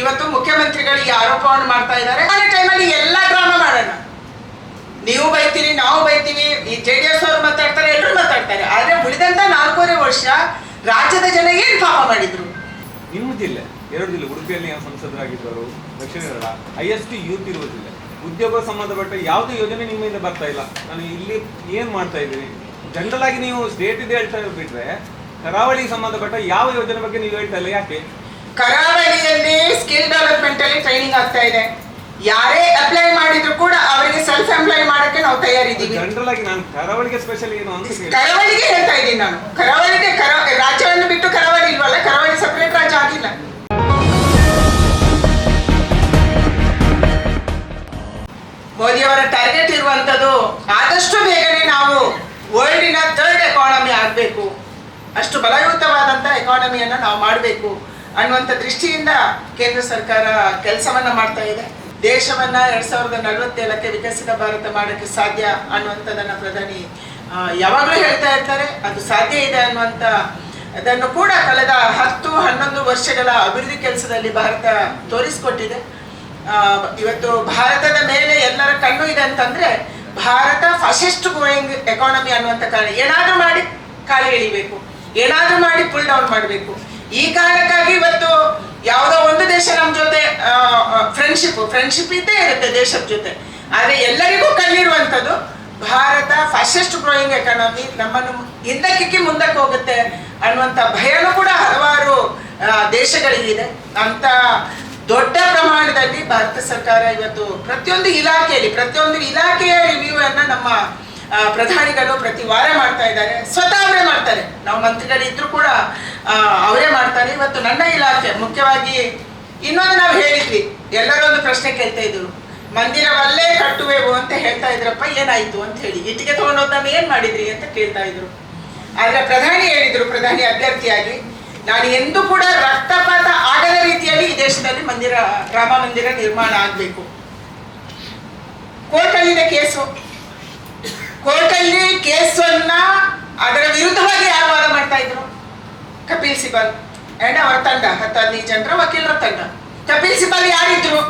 ಇವತ್ತು ಮುಖ್ಯಮಂತ್ರಿಗಳು ಈ ಆರೋಪವನ್ನು ಮಾಡ್ತಾ ಇದ್ದಾರೆ. ಟೈಮಲ್ಲಿ ಎಲ್ಲ ಡ್ರಾಮಾ ಮಾಡೋಣ. ನೀವು ಬೈತೀರಿ, ನಾವು ಬೈತೀವಿ. ಈ ಜೆ ಡಿ ಎಸ್ ಅವರು ಮಾತಾಡ್ತಾರೆ ಎಲ್ಲರೂ ಮಾತಾಡ್ತಾರೆ. ಆದ್ರೆ ಉಳಿದಂತ ನಾಲ್ಕೂವರೆ ವರ್ಷ ರಾಜ್ಯದ ಜನ ಏನ್ ಪಾಪ ಮಾಡಿದ್ರು? ನಿಮ್ಮ ಜಿಲ್ಲೆ ಎರಡು ಜಿಲ್ಲೆ ಉಡುಪಿಯಲ್ಲಿ ಸಂಸದರಾಗಿದ್ದರು Dakshina Kannada I S T youth ಇರುವ ಉದ್ಯೋಗ ಸಂಬಂಧಪಟ್ಟ ಯಾವುದೇ ಯೋಜನೆ ನಿಮ್ಮಿಂದ ಬರ್ತಾ ಇಲ್ಲ. ನಾನು ಇಲ್ಲಿ ಏನ್ ಮಾಡ್ತಾ ಇದ್ದೀನಿ? ಜನರಲ್ ಆಗಿ ನೀವು ಸ್ಟೇಟ್ ಇದೆ ಹೇಳ್ತಾ ಬಿಟ್ರೆ ಕರಾವಳಿಗೆ ಸಂಬಂಧಪಟ್ಟ ಯಾವ ಯೋಜನೆ ಬಗ್ಗೆ ನೀವು ಹೇಳ್ತಾ ಇಲ್ಲ? ಯಾಕೆ? ಕರಾವಳಿಯಲ್ಲಿ ಸ್ಕಿಲ್ ಡೆವಲಪ್ಮೆಂಟ್ ಅಲ್ಲಿ ಟ್ರೈನಿಂಗ್ ಆಗ್ತಾ ಇದೆ. ಯಾರೇ ಅಪ್ಲೈ ಮಾಡಿದ್ರು ಕೂಡ ಅವರಿಗೆ ಸೆಲ್ಫ್ ಎಂಪ್ಲಾಯ್ ಮಾಡಕ್ಕೆ ನಾವು ತಯಾರಿದ್ದೀವಿ. ಜನರಲ್ ಆಗಿ ನಾನು ಕರಾವಳಿಗೆ ಸ್ಪೆಷಲ್ ಏನು ಅಂತ ಕರಾವಳಿಗೆ ಹೇಳ್ತಾ ಇದ್ದೀನಿ ನಾನು. ಕರಾವಳಿಗೆ ಕರ ರಾಜ್ಯವನ್ನು ಬಿಟ್ಟು ಕರಾವಳಿ ಇಲ್ವಲ್ಲ? ಕರಾವಳಿ ಸಪರೇಟ್ ರಾಜ್ಯ ಆಗಿಲ್ಲ. ಮೋದಿಯವರ ಟಾರ್ಗೆಟ್ ಇರುವಂತದ್ದು ಆದಷ್ಟು ಬೇಗನೆ ನಾವು ವರ್ಲ್ಡಿನ ಥರ್ಡ್ ಎಕಾನಮಿ ಆಗಬೇಕು. ಅಷ್ಟು ಬಲಯುತವಾದಂತ ಎಕಾನಮಿಯನ್ನು ನಾವು ಮಾಡಬೇಕು. ಅನ್ನುವಂಥ ದೃಷ್ಟಿಯಿಂದ ಕೇಂದ್ರ ಸರ್ಕಾರ ಕೆಲಸವನ್ನ ಮಾಡ್ತಾ ಇದೆ. ದೇಶವನ್ನ ಎರಡ್ ಸಾವಿರದ ನಲವತ್ತೇಳಕ್ಕೆ ವಿಕಸಿತ ಭಾರತ ಮಾಡಕ್ಕೆ ಸಾಧ್ಯ ಅನ್ನುವಂಥದ್ದನ್ನು ಪ್ರಧಾನಿ ಯಾವಾಗಲೂ ಹೇಳ್ತಾ ಇರ್ತಾರೆ. ಅದು ಸಾಧ್ಯ ಇದೆ ಅನ್ನುವಂಥ, ಅದನ್ನು ಕೂಡ ಕಳೆದ ಹತ್ತು, ಹನ್ನೊಂದು ವರ್ಷಗಳ ಅಭಿವೃದ್ಧಿ ಕೆಲಸದಲ್ಲಿ ಭಾರತ ತೋರಿಸಿಕೊಟ್ಟಿದೆ. ಇವತ್ತು ಭಾರತದ ಮೇಲೆ ಎಲ್ಲರ ಕಣ್ಣು ಇದೆ ಅಂತಂದ್ರೆ ಭಾರತ ಫಾಸ್ಟೆಸ್ಟ್ ಗ್ರೋಯಿಂಗ್ ಎಕಾನಮಿ ಅನ್ನುವಂಥ ಕಾರಣ. ಏನಾದ್ರೂ ಮಾಡಿ ಕಾಲಿ ಎಳಿಬೇಕು ಏನಾದ್ರೂ ಮಾಡಿ ಪುಲ್ ಡೌನ್ ಮಾಡಬೇಕು. ಈ ಕಾರಣಕ್ಕಾಗಿ ಇವತ್ತು ಯಾವುದೋ ಒಂದು ದೇಶ ನಮ್ಮ ಜೊತೆ ಫ್ರೆಂಡ್ಶಿಪ್ ಫ್ರೆಂಡ್ಶಿಪ್ ಇದ್ದೇ ಇರುತ್ತೆ ದೇಶದ ಜೊತೆ. ಆದರೆ ಎಲ್ಲರಿಗೂ ಕಲ್ಲಿರುವಂಥದ್ದು ಭಾರತ ಫಾಸ್ಟೆಸ್ಟ್ ಗ್ರೋಯಿಂಗ್ ಎಕಾನಮಿ ನಮ್ಮನ್ನು ಹಿಂದಕ್ಕಿಕ್ಕಿ ಮುಂದಕ್ಕೆ ಹೋಗುತ್ತೆ ಅನ್ನುವಂಥ ಭಯನೂ ಕೂಡ ಹಲವಾರು ದೇಶಗಳಿಗಿದೆ. ಅಂತ ದೊಡ್ಡ ಪ್ರಮಾಣದಲ್ಲಿ ಭಾರತ ಸರ್ಕಾರ ಇವತ್ತು ಪ್ರತಿಯೊಂದು ಇಲಾಖೆಯಲ್ಲಿ, ಪ್ರತಿಯೊಂದು ಇಲಾಖೆಯ ರಿವ್ಯೂ ಅನ್ನ ನಮ್ಮ ಪ್ರಧಾನಿಗಳು ಪ್ರತಿ ವಾರ ಮಾಡ್ತಾ ಇದ್ದಾರೆ. ಸ್ವತಃ ಅವರೇ ಮಾಡ್ತಾರೆ. ನಾವು ಮಂತ್ರಿಗಳಿದ್ರು ಕೂಡ ಅವರೇ ಮಾಡ್ತಾರೆ. ಇವತ್ತು ನನ್ನ ಇಲಾಖೆ, ಮುಖ್ಯವಾಗಿ ಇನ್ನೊಂದು ನಾವು ಹೇಳಿದ್ವಿ. ಎಲ್ಲರೂ ಒಂದು ಪ್ರಶ್ನೆ ಕೇಳ್ತಾ ಇದ್ರು ಮಂದಿರವಲ್ಲೇ ಕಟ್ಟುವೆವು ಅಂತ ಹೇಳ್ತಾ ಇದ್ರಪ್ಪ, ಏನಾಯ್ತು ಅಂತ ಹೇಳಿ. ಇಟ್ಟಿಗೆ ತಗೊಂಡೋದನ್ನ ಏನ್ ಮಾಡಿದ್ರಿ ಅಂತ ಕೇಳ್ತಾ ಇದ್ರು. ಆದ್ರೆ ಪ್ರಧಾನಿ ಹೇಳಿದ್ರು, ಪ್ರಧಾನಿ ಅಭ್ಯರ್ಥಿಯಾಗಿ, ನಾನು ಎಂದೂ ಕೂಡ ರಕ್ತಪಾತ ಆಗದ ರೀತಿಯಲ್ಲಿ ಈ ದೇಶದಲ್ಲಿ ಮಂದಿರ, ರಾಮ ಮಂದಿರ ನಿರ್ಮಾಣ ಆಗಬೇಕು. ಕೋರ್ಟಲ್ಲಿದೆ ಕೇಸು. ಕೋರ್ಟಲ್ಲಿ ಕೇಸನ್ನ ಅದರ ವಿರುದ್ಧವಾಗಿ ಯಾರು ವಾದ ಮಾಡ್ತಾ ಇದ್ರು? ಕಪಿಲ್ ಸಿಬಲ್. ಅಂಡ್ ಅವರ ತಂಡ ಹತ್ತು ಹದಿನೈದು ಜನರ ವಕೀಲರ ತಂಡ. ಕಪಿಲ್ ಸಿಬಲ್ ಯಾರಿದ್ರು?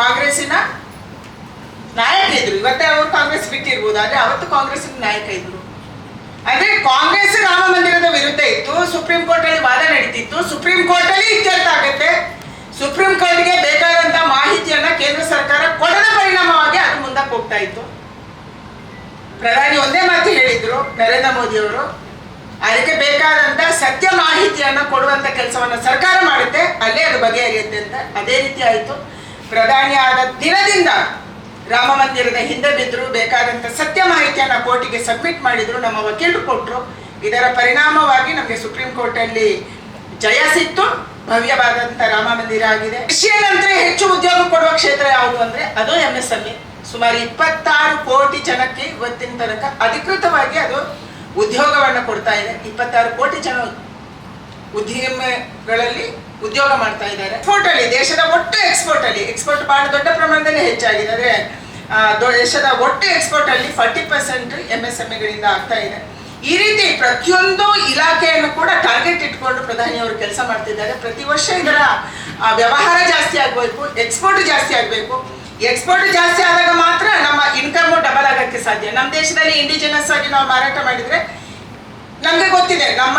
ಕಾಂಗ್ರೆಸ್ಸಿನ ನಾಯಕ ಇದ್ರು. ಇವತ್ತೇ ಅವರು ಕಾಂಗ್ರೆಸ್ ಬಿಟ್ಟಿರ್ಬೋದು, ಆದ್ರೆ ಅವತ್ತು ಕಾಂಗ್ರೆಸ್ಸಿನ ನಾಯಕ ಇದ್ರು. ಅಂದ್ರೆ ಕಾಂಗ್ರೆಸ್ ರಾಮ ಮಂದಿರದ ವಿರುದ್ಧ ಇತ್ತು, ಸುಪ್ರೀಂ ಕೋರ್ಟ್ ಅಲ್ಲಿ ವಾದ ನಡೀತಿತ್ತು. ಸುಪ್ರೀಂ ಕೋರ್ಟ್ ಅಲ್ಲಿ ಇತ್ಯರ್ಥ ಆಗುತ್ತೆ. ಸುಪ್ರೀಂ ಕೋರ್ಟ್ಗೆ ಬೇಕಾದಂತ ಮಾಹಿತಿಯನ್ನ ಕೇಂದ್ರ ಸರ್ಕಾರ ಕೊಡದ ಪರಿಣಾಮವಾಗಿ ಅದು ಮುಂದಕ್ಕೆ ಹೋಗ್ತಾ ಇತ್ತು. ಪ್ರಧಾನಿ ಒಂದೇ ಮಾತು ಹೇಳಿದ್ರು, ನರೇಂದ್ರ ಮೋದಿ ಅವರು ಅದಕ್ಕೆ ಬೇಕಾದಂತ ಸತ್ಯ ಮಾಹಿತಿಯನ್ನು ಕೊಡುವಂತ ಕೆಲಸವನ್ನ ಸರ್ಕಾರ ಮಾಡುತ್ತೆ, ಅಲ್ಲೇ ಅದು ಬಗೆಹರಿಯುತ್ತೆ ಅಂತ ಅದೇ ರೀತಿ ಆಯಿತು. ಪ್ರಧಾನಿ ಆದ ದಿನದಿಂದ ರಾಮ ಮಂದಿರದ ಹಿಂದೆ ಬಿದ್ದರು ಬೇಕಾದಂತ ಸತ್ಯ ಮಾಹಿತಿಯನ್ನ ಕೋರ್ಟಿಗೆ ಸಬ್ಮಿಟ್ ಮಾಡಿದ್ರು, ನಮ್ಮ ವಕೀಲರು ಕೊಟ್ಟರು ಇದರ ಪರಿಣಾಮವಾಗಿ ನಮಗೆ ಸುಪ್ರೀಂ ಕೋರ್ಟ್ ಅಲ್ಲಿ ಜಯ ಸಿಕ್ತು, ಭವ್ಯವಾದಂತ ರಾಮ ಮಂದಿರ ಆಗಿದೆ. ಕೃಷಿಯ ನಂತರ ಹೆಚ್ಚು ಉದ್ಯೋಗ ಕೊಡುವ ಕ್ಷೇತ್ರ ಯಾವುದು ಅಂದ್ರೆ, ಅದು ಎಂ ಎಸ್ ಎಂ ಸುಮಾರು ಇಪ್ಪತ್ತಾರು ಕೋಟಿ ಜನಕ್ಕೆ ಇವತ್ತಿನ ತನಕ ಅಧಿಕೃತವಾಗಿ ಅದು ಉದ್ಯೋಗವನ್ನು ಕೊಡ್ತಾ ಇದೆ. ಇಪ್ಪತ್ತಾರು ಕೋಟಿ ಜನ ಉದ್ಯಮಗಳಲ್ಲಿ ಉದ್ಯೋಗ ಮಾಡ್ತಾ ಇದ್ದಾರೆ. ಎಕ್ಸ್ಪೋರ್ಟ್ ಅಲ್ಲಿ, ದೇಶದ ಒಟ್ಟು ಎಕ್ಸ್ಪೋರ್ಟ್ ಅಲ್ಲಿ. ಎಕ್ಸ್ಪೋರ್ಟ್ ಬಹಳ ದೊಡ್ಡ ಪ್ರಮಾಣದಲ್ಲಿ ಹೆಚ್ಚಾಗಿದೆ. ಅಂದ್ರೆ ದೇಶದ ಒಟ್ಟು ಎಕ್ಸ್ಪೋರ್ಟ್ ಅಲ್ಲಿ forty percent M S M ಎಗಳಿಂದ ಆಗ್ತಾ ಇದೆ. ಈ ರೀತಿ ಪ್ರತಿಯೊಂದು ಇಲಾಖೆಯನ್ನು ಕೂಡ ಟಾರ್ಗೆಟ್ ಇಟ್ಕೊಂಡು ಪ್ರಧಾನಿ ಅವರು ಕೆಲಸ ಮಾಡ್ತಿದ್ದಾರೆ. ಪ್ರತಿ ವರ್ಷ ಇದರ ವ್ಯವಹಾರ ಜಾಸ್ತಿ ಆಗಬೇಕು ಎಕ್ಸ್ಪೋರ್ಟ್ ಜಾಸ್ತಿ ಆಗಬೇಕು. ಎಕ್ಸ್ಪೋರ್ಟ್ ಜಾಸ್ತಿ ಆದಾಗ ಮಾತ್ರ ನಮ್ಮ ಇನ್ಕಮ್ ಡಬಲ್ ಆಗಕ್ಕೆ ಸಾಧ್ಯ. ನಮ್ಮ ದೇಶದಲ್ಲಿ ಇಂಡಿಜಿನಸ್ ಆಗಿ ನಾವು ಮಾರಾಟ ಮಾಡಿದ್ರೆ ನಮಗೆ ಗೊತ್ತಿದೆ. ನಮ್ಮ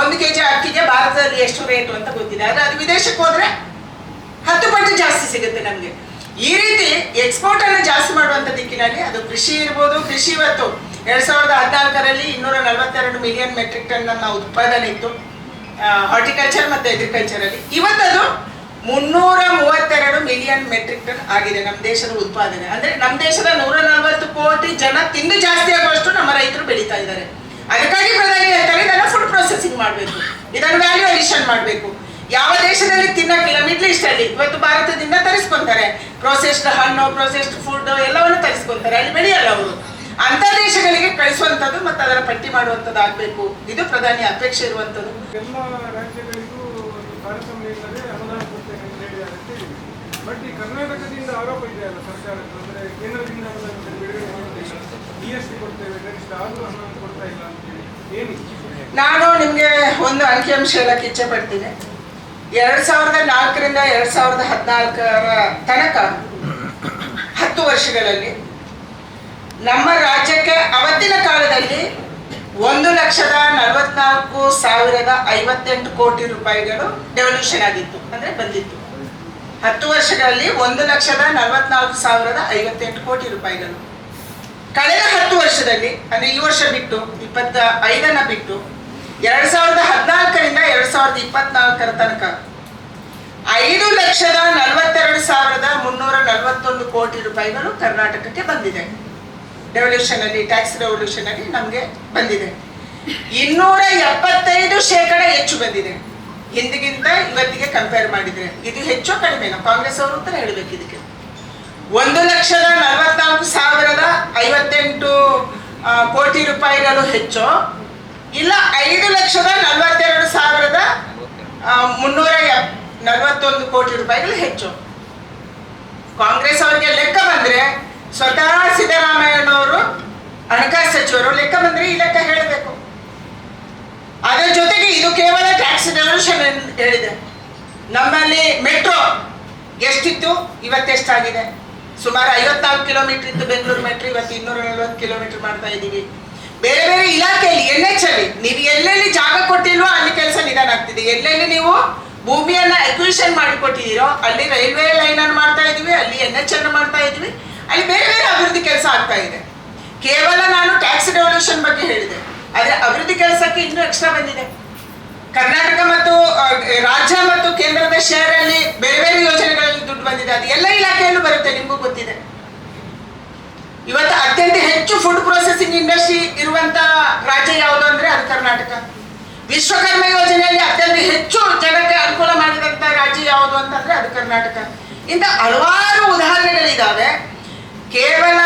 ಒಂದು ಕೆ ಜಿ ಅಕ್ಕಿಗೆ ಭಾರತದಲ್ಲಿ ಎಷ್ಟು ರೇಟು ಅಂತ ಗೊತ್ತಿದೆ. ಆದ್ರೆ ಅದು ವಿದೇಶಕ್ಕೆ ಹೋದ್ರೆ ಹತ್ತು ಪಟ್ಟು ಜಾಸ್ತಿ ಸಿಗುತ್ತೆ ನಮಗೆ. ಈ ರೀತಿ ಎಕ್ಸ್ಪೋರ್ಟ್ ಅನ್ನು ಜಾಸ್ತಿ ಮಾಡುವಂತ ದಿಕ್ಕಿನಲ್ಲಿ ಅದು ಕೃಷಿ ಇರ್ಬೋದು, ಕೃಷಿ ಇವತ್ತು ಎರಡ್ ಸಾವಿರದ ಹದಿನಾಲ್ಕರಲ್ಲಿ ಇನ್ನೂರ ನಲವತ್ತೆರಡು ಮಿಲಿಯನ್ ಮೆಟ್ರಿಕ್ ಟನ್ ನಮ್ಮ ಉತ್ಪಾದನೆ ಇತ್ತು. ಹಾರ್ಟಿಕಲ್ಚರ್ ಮತ್ತೆ ಅಗ್ರಿಕಲ್ಚರ್ ಅಲ್ಲಿ. ಇವತ್ತದು ಮುನ್ನೂರ ಮೂವತ್ತೆರಡು ಮಿಲಿಯನ್ ಮೆಟ್ರಿಕ್ ಟನ್ ಆಗಿದೆ ನಮ್ಮ ದೇಶದ ಉತ್ಪಾದನೆ. ಅಂದ್ರೆ ನಮ್ಮ ದೇಶದ ನೂರ ನಲವತ್ತು ಕೋಟಿ ಜನ ತಿಂದು ಜಾಸ್ತಿ ಆಗುವಷ್ಟು ನಮ್ಮ ರೈತರು ಬೆಳೀತಾ ಇದ್ದಾರೆ. ಅದಕ್ಕಾಗಿ ಪ್ರಧಾನಿ ಹೇಳ್ತಾರೆ ಇದನ್ನ ಫುಡ್ ಪ್ರೊಸೆಸಿಂಗ್ ಮಾಡಬೇಕು. ಇದನ್ನು ವ್ಯಾಲ್ಯೂ ಅಡಿಷನ್ ಮಾಡಬೇಕು. ಯಾವ ದೇಶದಲ್ಲಿ ತಿನ್ನಕ್ಕಿಲ್ಲ ಮಿಡ್ಲ್ ಈಸ್ಟ್ ಅಲ್ಲಿ. ಇವತ್ತು ಭಾರತದಿಂದ ತರಿಸ್ಕೊಂತಾರೆ. ಪ್ರೊಸೆಸ್ಡ್ ಹಣ್ಣು ಪ್ರೊಸೆಸ್ಡ್ ಫುಡ್ ಎಲ್ಲವನ್ನು ತರಿಸ್ಕೊಂತಾರೆ. ಅಲ್ಲಿ ಬೆಳೆಯಲ್ಲ ಅವರು. ಅಂತ ದೇಶಗಳಿಗೆ ಕಳಿಸುವಂಥದ್ದು ಮತ್ತು ಅದರ ಪಟ್ಟಿ ಮಾಡುವಂಥದ್ದು ಆಗಬೇಕು ಇದು ಪ್ರಧಾನಿ ಅಪೇಕ್ಷೆ ಇರುವಂಥದ್ದು. ಎಲ್ಲ ರಾಜ್ಯಗಳಿಗೂ ತಾರತಮ್ಯ ಇಲ್ಲದೆ ಅನುದಾನ ಕೊಡ್ತೇನೆ ಅಂತ ಹೇಳಿದ್ದಾರೆ ಅಂತ ಹೇಳಿ ಬಟ್ ಈ ಕರ್ನಾಟಕದಿಂದ ಆರೋಪ ಇದೆ ಅಲ್ಲ ಸರ್ಕಾರಕ್ಕೆ ಅಂದ್ರೆ ಕೇಂದ್ರದಿಂದ ಬಿಡುಗಡೆ ಮಾಡೋದಿಲ್ಲ ಜಿ ಎಸ್ ಟಿ ಕೊಡ್ತೇವೆ ಗರಿಷ್ಠ ಆದರೂ ಹಣ ಕೊಡ್ತಾ ಇಲ್ಲ ಅಂತ ಹೇಳಿ. ಏನು? ನಾನು ನಿಮಗೆ ಒಂದು ಅಂಕಿಅಂಶ ಹೇಳಕ್ಕೆ ಇಚ್ಛೆ ಪಡ್ತೀನಿ. ಎರಡ್ ಸಾವಿರದ ನಾಲ್ಕರಿಂದ ಎರಡ್ ಸಾವಿರದ ಹದಿನಾಲ್ಕರ ತನಕ ಹತ್ತು ವರ್ಷಗಳಲ್ಲಿ ನಮ್ಮ ರಾಜ್ಯಕ್ಕೆ ಅವತ್ತಿನ ಕಾಲದಲ್ಲಿ ಒಂದು ಲಕ್ಷದ ನಲವತ್ನಾಲ್ಕು ಸಾವಿರದ ಐವತ್ತೆಂಟು ಕೋಟಿ ರೂಪಾಯಿಗಳು ಡೆವಲ್ಯೂಷನ್ ಆಗಿತ್ತು, ಅಂದ್ರೆ ಬಂದಿತ್ತು. ಹತ್ತು ವರ್ಷಗಳಲ್ಲಿ ಒಂದು ಲಕ್ಷದ ನಲವತ್ನಾಲ್ಕು ಸಾವಿರದ ಐವತ್ತೆಂಟು ಕೋಟಿ ರೂಪಾಯಿಗಳು. ಕಳೆದ ಹತ್ತು ವರ್ಷದಲ್ಲಿ, ಅಂದ್ರೆ ಈ ವರ್ಷ ಬಿಟ್ಟು, ಇಪ್ಪತ್ತ ಐದನ್ನ ಬಿಟ್ಟು, ಎರಡ್ ಸಾವಿರದ ಹದಿನಾಲ್ಕರಿಂದ ಎರಡ್ ಸಾವಿರದ ಇಪ್ಪತ್ನಾಲ್ಕರ ತನಕ ಐದು ಲಕ್ಷದ ನಲವತ್ತೆರಡು ಸಾವಿರದ ಮುನ್ನೂರ ನಲವತ್ತೊಂದು ಕೋಟಿ ರೂಪಾಯಿಗಳು ಕರ್ನಾಟಕಕ್ಕೆ ಬಂದಿದೆ. ರೆವಲ್ಯೂಷನ್ ಅಲ್ಲಿ ಟ್ಯಾಕ್ಸ್ ರೆವಲ್ಯೂಷನ್ ಅಲ್ಲಿ ನಮಗೆ ಬಂದಿದೆ. ಇನ್ನೂರ ಎಪ್ಪತ್ತೈದು ಶೇಕಡ ಹೆಚ್ಚು ಬಂದಿದೆ. ಹಿಂದಿಗಿಂತ ಇವತ್ತಿಗೆ ಕಂಪೇರ್ ಮಾಡಿದ್ರೆ ಇದು ಹೆಚ್ಚು ಕಡಿಮೆನಾ ಕಾಂಗ್ರೆಸ್ ಅವರು ಅಂತ ಹೇಳಬೇಕು ಇದಕ್ಕೆ. ಒಂದು ಲಕ್ಷದ ನಲವತ್ನಾಲ್ಕು ಸಾವಿರದ ಐವತ್ತೆಂಟು ಕೋಟಿ ರೂಪಾಯಿಗಳು ಹೆಚ್ಚು, ಇಲ್ಲ ಐದು ಲಕ್ಷದ ನಲವತ್ತೆರಡು ಸಾವಿರದ ಮುನ್ನೂರ ನಲವತ್ತೊಂದು ಕೋಟಿ ರೂಪಾಯಿಗಳು ಹೆಚ್ಚು. ಕಾಂಗ್ರೆಸ್ ಅವರಿಗೆ ಲೆಕ್ಕ ಬಂದ್ರೆ ಸ್ವತಃ ಸಿದ್ದರಾಮಯ್ಯನವರು ಹಣಕಾಸು ಸಚಿವರು ಲೆಕ್ಕ ಬಂದ್ರೆ ಈ ಲೆಕ್ಕ ಹೇಳಬೇಕು ಅದರ ಜೊತೆಗೆ ಇದು ಕೇವಲ ಟ್ಯಾಕ್ಸ್ ಡೆವಲ್ಯೂಷನ್ ಹೇಳಿದೆ? ನಮ್ಮಲ್ಲಿ ಮೆಟ್ರೋ ಎಷ್ಟಿತ್ತು? ಇವತ್ತೆಷ್ಟಾಗಿದೆ ಸುಮಾರು ಐವತ್ನಾಲ್ಕು ಕಿಲೋಮೀಟರ್ ಇತ್ತು ಬೆಂಗಳೂರು ಮೆಟ್ರೋ, ಇವತ್ತು ಇನ್ನೂರ ನಲವತ್ತು ಕಿಲೋಮೀಟರ್ ಮಾಡ್ತಾ ಇದ್ದೀವಿ. ಬೇರೆ ಬೇರೆ ಇಲಾಖೆಯಲ್ಲಿ ಎನ್ ಎಚ್ ಅಲ್ಲಿ, ನೀವು ಎಲ್ಲೆಲ್ಲಿ ಜಾಗ ಕೊಟ್ಟಿಲ್ವೋ ಅಲ್ಲಿ ಕೆಲಸ ನಿಧಾನ ಆಗ್ತಿದೆ. ಎಲ್ಲೆಲ್ಲಿ ನೀವು ಭೂಮಿಯನ್ನ ಮಾಡಿ ಕೊಟ್ಟಿದ್ದೀರೋ ಅಲ್ಲಿ ರೈಲ್ವೆ ಲೈನ್ ಅನ್ನು ಮಾಡ್ತಾ ಇದೀವಿ ಅಲ್ಲಿ ಎನ್ ಎಚ್ ಅನ್ನು ಮಾಡ್ತಾ ಇದೀವಿ ಅಲ್ಲಿ ಬೇರೆ ಬೇರೆ ಅಭಿವೃದ್ಧಿ ಕೆಲಸ ಆಗ್ತಾ ಇದೆ. ಕೇವಲ ನಾನು ಟ್ಯಾಕ್ಸ್ ಡೆವಲ್ಯೂಷನ್ ಬಗ್ಗೆ ಹೇಳಿದೆ. ಆದರೆ ಅಭಿವೃದ್ಧಿ ಕೆಲಸಕ್ಕೆ ಇನ್ನೂ ಎಕ್ಸ್ಟ್ರಾ ಬಂದಿದೆ. ಕರ್ನಾಟಕ ಮತ್ತು ರಾಜ್ಯ ಮತ್ತು ಕೇಂದ್ರದ ಶೇರ್ ಅಲ್ಲಿ ಬೇರೆ ಬೇರೆ ಯೋಜನೆಗಳಲ್ಲಿ ದುಡ್ಡು ಬಂದಿದೆ. ಅದು ಎಲ್ಲ ಇಲಾಖೆಯಲ್ಲೂ ಬರುತ್ತೆ, ನಿಮಗೂ ಗೊತ್ತಿದೆ. ಇವತ್ತು ಅತ್ಯಂತ ಹೆಚ್ಚು ಫುಡ್ ಪ್ರೊಸೆಸಿಂಗ್ ಇಂಡಸ್ಟ್ರಿ ಇರುವಂತ ರಾಜ್ಯ ಯಾವುದು ಅಂದ್ರೆ ಅದು ಕರ್ನಾಟಕ. ವಿಶ್ವಕರ್ಮ ಯೋಜನೆಯಲ್ಲಿ ಅತ್ಯಂತ ಹೆಚ್ಚು ಜನಕ್ಕೆ ಅನುಕೂಲ ಮಾಡಿದಂತ ರಾಜ್ಯ ಯಾವುದು ಅಂತಂದ್ರೆ ಅದು ಕರ್ನಾಟಕ. ಇಂಥ ಹಲವಾರು ಉದಾಹರಣೆಗಳಿದಾವೆ. ಕೇವಲ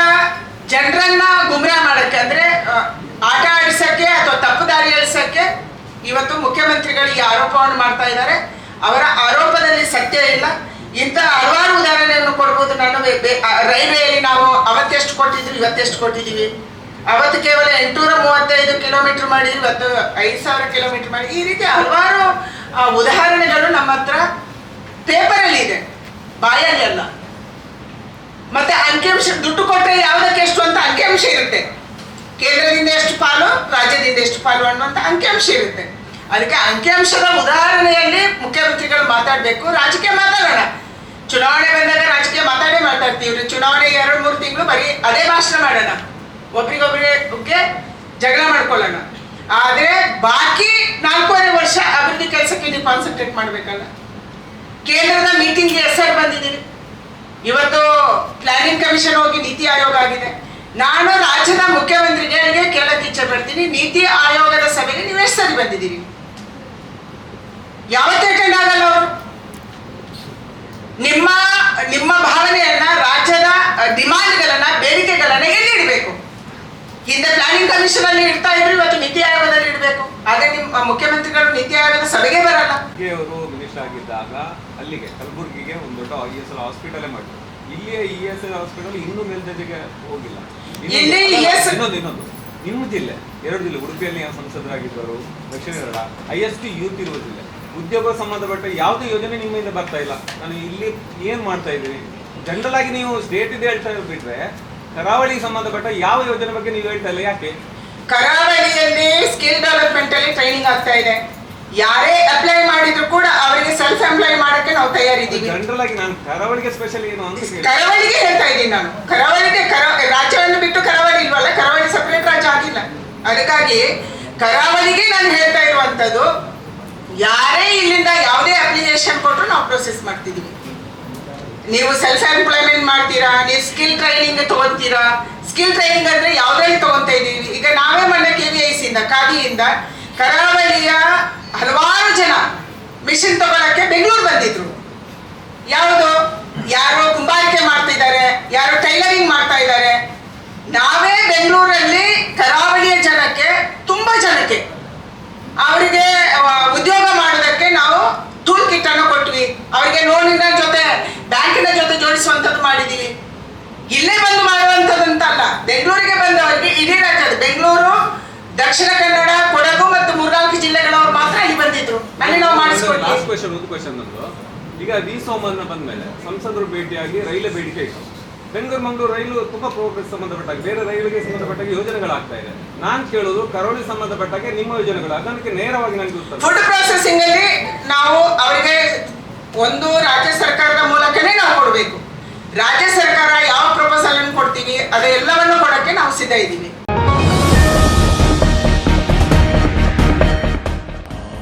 ಜನರನ್ನ ಗುಮ್ರಾ ಮಾಡಕ್ಕೆ ಅಂದ್ರೆ ಆಟ ಆಡಿಸಕ್ಕೆ ಇವತ್ತು ಮುಖ್ಯಮಂತ್ರಿಗಳು ಈ ಆರೋಪವನ್ನು ಮಾಡ್ತಾ ಇದ್ದಾರೆ. ಅವರ ಆರೋಪದಲ್ಲಿ ಸತ್ಯ ಇಲ್ಲ. ಇಂಥ ಹಲವಾರು ಉದಾಹರಣೆಯನ್ನು ಕೊಡ್ಬೋದು ನಾನು. ರೈಲ್ವೆಯಲ್ಲಿ ನಾವು ಅವತ್ತೆಷ್ಟು ಕೊಟ್ಟಿದ್ವಿ, ಇವತ್ತೆಷ್ಟು ಕೊಟ್ಟಿದ್ದೀವಿ. ಅವತ್ತು ಕೇವಲ ಎಂಟುನೂರ ಮೂವತ್ತೈದು ಕಿಲೋಮೀಟರ್ ಮಾಡಿ ಇವತ್ತು ಐದು ಸಾವಿರ ಕಿಲೋಮೀಟರ್ ಮಾಡಿ. ಈ ರೀತಿ ಹಲವಾರು ಉದಾಹರಣೆಗಳು ನಮ್ಮ ಹತ್ರ ಪೇಪರಲ್ಲಿ ಇದೆ. ಬಾಯಲ್ಲಿ ಅಲ್ಲ. ಮತ್ತೆ ಅಂಕಿಅಂಶ, ದುಡ್ಡು ಕೊಟ್ಟರೆ ಯಾವುದಕ್ಕೆ ಎಷ್ಟು ಅಂತ ಅಂಕಿಅಂಶ ಇರುತ್ತೆ. ಕೇಂದ್ರದಿಂದ ಎಷ್ಟು ಪಾಲು, ರಾಜ್ಯದಿಂದ ಎಷ್ಟು ಪಾಲು ಅನ್ನುವಂಥ ಅಂಕಿಅಂಶ ಇರುತ್ತೆ. ಅದಕ್ಕೆ ಅಂಕಿಅಂಶದ ಉದಾಹರಣೆಯಲ್ಲಿ ಮುಖ್ಯಮಂತ್ರಿಗಳು ಮಾತಾಡಬೇಕು. ರಾಜಕೀಯ ಮಾತಾಡೋಣ. ಚುನಾವಣೆ ಬಂದಾಗ ರಾಜಕೀಯ ಮಾತಾಡೇ ಮಾತಾಡ್ತೀವ್ರಿ ಚುನಾವಣೆ ಎರಡು, ಮೂರು ತಿಂಗಳು ಬರೀ ಅದೇ ಭಾಷಣ ಮಾಡೋಣ. ಒಬ್ರಿಗೊಬ್ರಿಗೆ ಜಗಳ ಮಾಡ್ಕೊಳ್ಳೋಣ. ಆದರೆ ಬಾಕಿ ನಾಲ್ಕೂವರೆ ವರ್ಷ ಅಭಿವೃದ್ಧಿ ಕೆಲಸಕ್ಕೆ ನೀವು ಕಾನ್ಸಂಟ್ರೇಟ್ ಮಾಡಬೇಕಲ್ಲ. ಕೇಂದ್ರದ ಮೀಟಿಂಗ್ಗೆ ಹೆಸರು ಬಂದಿದ್ದೀರಿ. ಇವತ್ತು ಪ್ಲಾನಿಂಗ್ ಕಮಿಷನ್ ಹೋಗಿ ನೀತಿ ಆಯೋಗ ಆಗಿದೆ. ನಾನು ರಾಜ್ಯದ ಮುಖ್ಯಮಂತ್ರಿಗೆ ಕೇಳಕ್ಕೆ ಇಚ್ಛೆ ಪಡ್ತೀನಿ. ನೀತಿ ಆಯೋಗದ ಸಭೆಗೆ ನೀವು ಎಷ್ಟು ಸರಿ ಬಂದಿದ್ದೀರಿ. ಯಾವತ್ತೇ ಅಟೆಂಡ್ ಆಗಲ್ಲ ಅವರು? ನಿಮ್ಮ ನಿಮ್ಮ ಭಾವನೆಯನ್ನ ರಾಜ್ಯದ ಡಿಮಾಂಡ್ಗಳನ್ನ ಬೇಡಿಕೆಗಳನ್ನ ಎಲ್ಲಿ ಇಡಬೇಕು? ಹಿಂದೆ ಪ್ಲಾನಿಂಗ್ ಕಮಿಷನ್ ಅಲ್ಲಿ ಇಡ್ತಾ ಇದ್ರು ಇವತ್ತು ನೀತಿ ಆಯೋಗದಲ್ಲಿ ಇಡಬೇಕು. ಆದ್ರೆ ನಿಮ್ಮ ಮುಖ್ಯಮಂತ್ರಿಗಳು ನೀತಿ ಆಯೋಗದ ಸಭೆಗೆ ಬರಲ್ಲ. ಅವರು ಮಿನಿಸ್ಟರ್ ಆಗಿದ್ದಾಗ ಅಲ್ಲಿಗೆ ಕಲಬುರಗಿಗೆ ಒಂದು ದೊಡ್ಡ ಐ ಎಸ್ ಎಲ್ ಹಾಸ್ಪಿಟಲೇ ಮಾಡಿದ್ರು. ಇಲ್ಲಿಯ ಇ ಎಸ್ ಎಲ್ ಹಾಸ್ಪಿಟಲ್ ಇನ್ನೂ ಮೇಲ್ದರ್ಜೆಗೆ ಹೋಗಿಲ್ಲ. ಇನ್ನೊಂದು ಇನ್ನೊಂದು. ನಿಮ್ಮ ಜಿಲ್ಲೆ, ಎರಡು ಜಿಲ್ಲೆ, ಉಡುಪಿಯಲ್ಲಿ ಯಾವ ಸಂಸದರಾಗಿದ್ದರು Dakshina Kannada I S T youth ಇರುವ ಜಿಲ್ಲೆ. ಉದ್ಯೋಗ ಸಂಬಂಧಪಟ್ಟ ಯಾವುದೇ ಯೋಜನೆ ನಿಮ್ಮಿಂದ ಬರ್ತಾ ಇಲ್ಲ. ನಾನು ಇಲ್ಲಿ ಏನ್ ಮಾಡ್ತಾ ಇದ್ದೀನಿ? ಜನರಲ್ ಆಗಿ ನೀವು ಸ್ಟೇಟ್ ಇದೆ ಹೇಳ್ತಾ ಬಿಟ್ರೆ ಕರಾವಳಿಗೆ ಸಂಬಂಧಪಟ್ಟ ಯಾವ ಯೋಜನೆ ಬಗ್ಗೆ ನೀವು ಹೇಳ್ತಾ ಇಲ್ಲ, ಯಾಕೆ? ಕರಾವಳಿಯಲ್ಲಿ ಸ್ಕಿಲ್ ಡೆವಲಪ್ಮೆಂಟ್ ಅಲ್ಲಿ ಟ್ರೈನಿಂಗ್ ಆಗ್ತಾ ಇದೆ. ಯಾರೇ ಅಪ್ಲೈ ಮಾಡಿದ್ರು ಕೂಡ ಅವರಿಗೆ ಸೆಲ್ಫ್ ಎಂಪ್ಲಾಯ್ ಮಾಡಕ್ಕೆ ನಾವು ತಯಾರಿದ್ದೀವಿ. ಜನರಲ್ ಆಗಿ ನಾನು ಕರಾವಳಿಗೆ ಸ್ಪೆಷಲ್ ಏನು ಅಂತ ಕೇಳಿ ಕರಾವಳಿಗೆ ಹೇಳ್ತಾ ಇದ್ದೀನಿ ನಾನು. ಕರಾವಳಿಗೆ ಕರಾ ರಾಜ್ಯವನ್ನು ಬಿಟ್ಟು ಕರಾವಳಿ ಇಲ್ವಲ್ಲ ಕರಾವಳಿ ಸಪರೇಟ್ ರಾಜ್ಯ ಆಗಿಲ್ಲ. ಅದಕ್ಕಾಗಿ ಕರಾವಳಿಗೆ ನಾನು ಹೇಳ್ತಾ ಇರುವಂತದ್ದು ಯಾರೇ ಇಲ್ಲಿಂದ ಯಾವುದೇ ಅಪ್ಲಿಕೇಶನ್ ಕೊಟ್ಟರು ನಾವು ಪ್ರೊಸೆಸ್ ಮಾಡ್ತಿದ್ದೀವಿ. ನೀವು ಸೆಲ್ಫ್ ಎಂಪ್ಲಾಯ್ಮೆಂಟ್ ಮಾಡ್ತೀರಾ ನೀವು ಸ್ಕಿಲ್ ಟ್ರೈನಿಂಗ್ ತಗೊಂತೀರಾ ಸ್ಕಿಲ್ ಟ್ರೈನಿಂಗ್ ಅಂದ್ರೆ ಯಾವ್ದ್ರಲ್ಲಿ ತಗೊಂತಾ ಇದ್ದೀವಿ? ಈಗ ನಾವೇ ಮೊನ್ನೆ ಕೆ ವಿ ಐ ಸಿಯಿಂದ ಖಾದಿಯಿಂದ ಕರಾವಳಿಯ ಹಲವಾರು ಜನ ಮಿಷಿನ್ ತಗೊಳಕ್ಕೆ ಬೆಂಗಳೂರು ಬಂದಿದ್ರು. ಯಾವುದು? ಯಾರು ಕುಂಬಾರಿಕೆ ಮಾಡ್ತಿದ್ದಾರೆ, ಯಾರು ಟೈಲರಿಂಗ್ ಮಾಡ್ತಾ ಇದ್ದಾರೆ. ನಾವೇ ಬೆಂಗಳೂರಲ್ಲಿ ಕರಾವಳಿಯ ಜನಕ್ಕೆ, ತುಂಬಾ ಜನಕ್ಕೆ ಅವರಿಗೆ ಉದ್ಯೋಗ ಮಾಡೋದಕ್ಕೆ ನಾವು ಟೂಲ್ ಕಿಟ್ ಅನ್ನು ಕೊಟ್ವಿ. ಅವರಿಗೆ ಲೋನಿನ ಜೊತೆ, ಬ್ಯಾಂಕಿನ ಜೊತೆ ಜೋಡಿಸುವಂಥದ್ದು ಮಾಡಿದೀವಿ. ಇಲ್ಲೇ ಬಂದು ಮಾಡುವಂಥದ್ದು ಅಂತ ಅಲ್ಲ, ಬೆಂಗಳೂರಿಗೆ ಬಂದವರಿಗೆ ಇಡೀ ರಾಜ್ಯದ, ಬೆಂಗಳೂರು ದಕ್ಷಿಣ ಕನ್ನಡ ಕೊಡಗು ಮತ್ತು ಮೂರ್ನಾಲ್ಕು ಜಿಲ್ಲೆಗಳವರು ಮಾತ್ರ ಇಲ್ಲಿ ಬಂದಿದ್ರು. ಅಲ್ಲಿ ನಾವು ಲಾಸ್ಟ್ ಕ್ವೆಶನ್ ಒಂದು ಕ್ವೆಶನ್ ನಂದು ಈಗ ವಿ ಸೋಮಣ್ಣ ಬಂದ್ಮೇಲೆ ಸಂಸದರು ಭೇಟಿಯಾಗಿ ರೈಲು ಬೇಡಿಕೆ ಇತ್ತು. ಬೆಂಗಳೂರು ಮಂಗಳೂರು ರೈಲು ತುಂಬಾ ಪ್ರೋಗ್ರೆಸ್ ಸಂಬಂಧಪಟ್ಟಾಗ ಬೇರೆ ರೈಲಿಗೆ ಸಂಬಂಧಪಟ್ಟಾಗ ಯೋಜನೆಗಳಾಗ್ತಾ ಇದೆ. ನಾನ್ ಕೇಳೋದು ಕರೋಳಿ ಸಂಬಂಧಪಟ್ಟಾಗೆ ನಿಮ್ಮ ಯೋಜನೆಗಳು ಅದಕ್ಕೆ ನೇರವಾಗಿ ನನಗೆ ಉತ್ತರ ಫುಡ್ ಪ್ರೊಸೆಸಿಂಗ್ ಅಲ್ಲಿ ನಾವು ಅವರಿಗೆ ಒಂದು ರಾಜ್ಯ ಸರ್ಕಾರದ ಮೂಲಕನೇ ನಾವು ಕೊಡಬೇಕು. ರಾಜ್ಯ ಸರ್ಕಾರ ಯಾವ ಪ್ರಪೋಸಲ್ ಅನ್ನು ಕೊಡ್ತೀವಿ ಅದೆಲ್ಲವನ್ನು ಕೊಡಕ್ಕೆ ನಾವು ಸಿದ್ಧ ಇದ್ದೀವಿ.